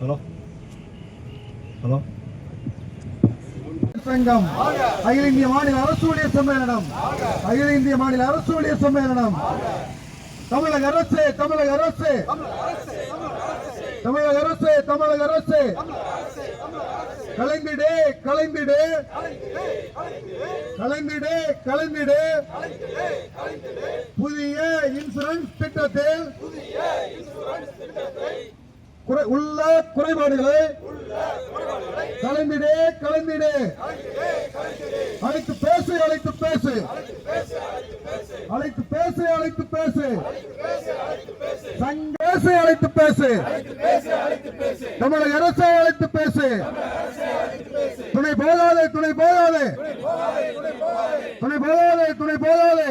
Hello hello சங்கம். அகில இந்திய மாநில அரசு ஊழியர் சம்மேளனம். அகில இந்திய மாநில அரசு ஊழியர் சம்மேளனம். தமிழக அரசு தமிழக அரசு. தமிழக அரசு தமிழக அரசு. கலைந்திடு கலைந்திடு. கலைந்திடு கலைந்திடு. புதிய இன்சூரன்ஸ் திட்டத்தில் உள்ள குறைபாடுகளை கலைந்திடு கலைந்திடு. அழைத்து பேசு அழைத்து பேசு. அழைத்து பேசு அழைத்து பேசு. சங்கேசை அழைத்து பேசு. தமிழக அரசை அழைத்து பேசு. துணை போதாதே துணை போதாதே. துணை போதாதே துணை போதாதே.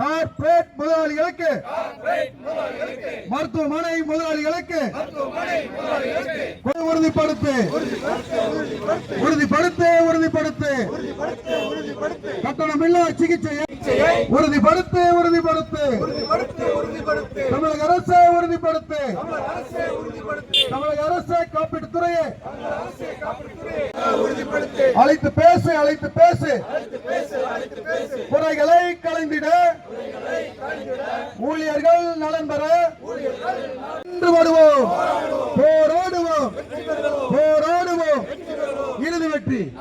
கார்பரேட் முதலாளிகளுக்கு மருத்துவமனை முதலாளிகளுக்கு உறுதிப்படுத்து. உறுதிப்படுத்து உறுதிப்படுத்து. கட்டணம் இல்லா சிகிச்சையை உறுதிப்படுத்து உறுதிப்படுத்து. தமிழக அரசு உறுதிப்படுத்து. தமிழக அரசு காப்பீட்டுத் துறையை அழைத்து பேசு அழைத்து பேசு. குறைகளை கலைந்திட. ஊழியர்கள் நலன் பெற. வருவோம் போராடுவோம். போராடுவோம். இறுதி வெற்றி.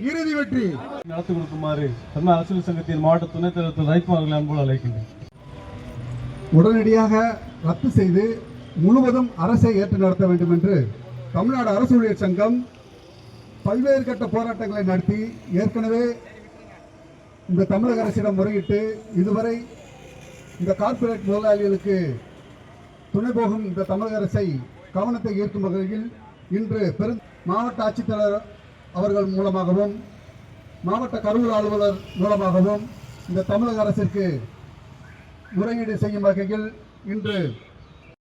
இறுதி வெற்றி. நடத்தி கொடுக்குமாறு தமிழ் அரசியல் சங்கத்தின் மாவட்ட துணைத் தலைவர் திரு ரைத்மா அவர்களை அன்போடு அழைக்கின்றேன். உடனடியாக ரத்து செய்து முழுவதும் அரசை ஏற்று நடத்த வேண்டும் என்று தமிழ்நாடு அரசு ஊழியர் சங்கம் பல்வேறு கட்ட போராட்டங்களை நடத்தி ஏற்கனவே இந்த தமிழக அரசிடம் முறையிட்டு இதுவரை இந்த கார்ப்பரேட் முதலாளிகளுக்கு துணை போகும் இந்த தமிழக அரசை கவனத்தை ஈர்க்கும் வகையில் இன்று பெரு மாவட்ட ஆட்சித்தலைவர் அவர்கள் மூலமாகவும் மாவட்ட கருவூல அலுவலர் மூலமாகவும் இந்த தமிழக அரசிற்கு முறையீடு செய்யும் வகையில் இன்று